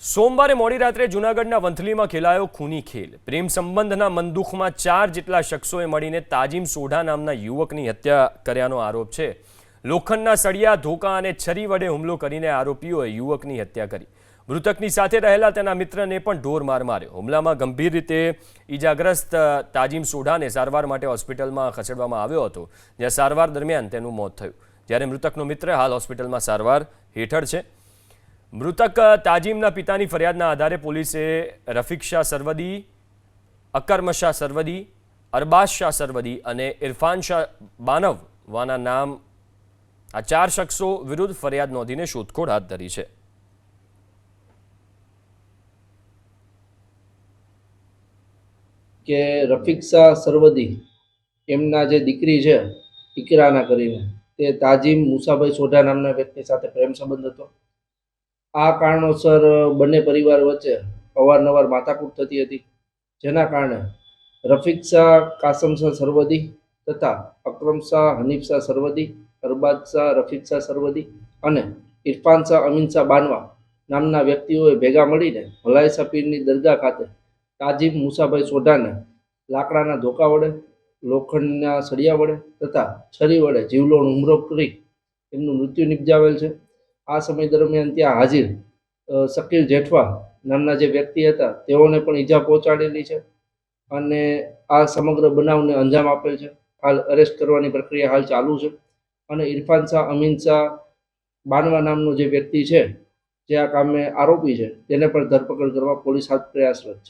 સોમવારે મોડી રાત્રે જૂનાગઢના વંથલીમાં ખેલાયો ખૂની ખેલ. પ્રેમ સંબંધના મનદુખમાં ચાર જેટલા શખ્સોએ મળીને તાજીમ સોઢા નામના યુવકની હત્યા કર્યાનો આરોપ છે. લોખંડના સળિયા, ધોકા અને છરી વડે હુમલો કરીને આરોપીઓએ યુવકની હત્યા કરી. મૃતકની સાથે રહેલા તેના મિત્રને પણ ઢોર માર માર્યો. હુમલામાં ગંભીર રીતે ઈજાગ્રસ્ત તાજીમ સોઢાને સારવાર માટે હોસ્પિટલમાં ખસેડવામાં આવ્યો હતો, જ્યાં સારવાર દરમિયાન તેનું મોત થયું. જ્યારે મૃતકનો મિત્ર હાલ હોસ્પિટલમાં સારવાર હેઠળ છે. મૃતક તાજીમના પિતાની ફરિયાદના આધારે પોલીસે રફીક શાહ સરવદી, અકર્મ શાહ સરવદી, અરબાઝ શાહ સરવદી અને ઇરફાન શાહ બાનવ વાના નામ આ ચાર શખ્સો વિરુદ્ધ ફરિયાદ નોંધીને શોધખોળ હાથ ધરી છે. કે રફીક શાહ સરવદી એમના જે દીકરી છે ઇકરાના કરીને તે તાજીમ મુસાભાઈ સોઢા નામના વ્યક્તિ સાથે પ્રેમ સંબંધ હતો. આ કારણોસર બંને પરિવાર વચ્ચે અવારનવાર માથાકૂટ થતી હતી, જેના કારણે રફીક શાહ, કાસમ શાહ સરવદી તથા અક્રમ શાહ, હનીફ શાહ સરવદી, અરબાદ શાહ, રફીક શાહ સરવદી અને ઇરફાન શાહ, અમીન શાહ બાનવા નામના વ્યક્તિઓએ ભેગા મળીને ભલાઈ સપીરની દરગાહ ખાતે તાજીમ મુસાભાઈ સોઢાને લાકડાના ધોકા વડે, લોખંડના સળિયા વડે તથા છરી વડે જીવલોણ હુમરો કરી એમનું મૃત્યુ નિપજાવેલ છે. આ સમય દરમિયાન ત્યાં હાજર શકીલ જેઠવા નામના જે વ્યક્તિ હતા, તેઓને પણ ઈજા પહોંચાડેલી છે અને આ સમગ્ર બનાવને અંજામ આપેલ છે. હાલ અરેસ્ટ કરવાની પ્રક્રિયા હાલ ચાલુ છે અને ઇરફાન શાહ, અમીન શાહ બાનવા નામનો જે વ્યક્તિ છે, જે આ કામે આરોપી છે, તેને પણ ધરપકડ કરવા પોલીસ હાથ પ્રયાસરત છે.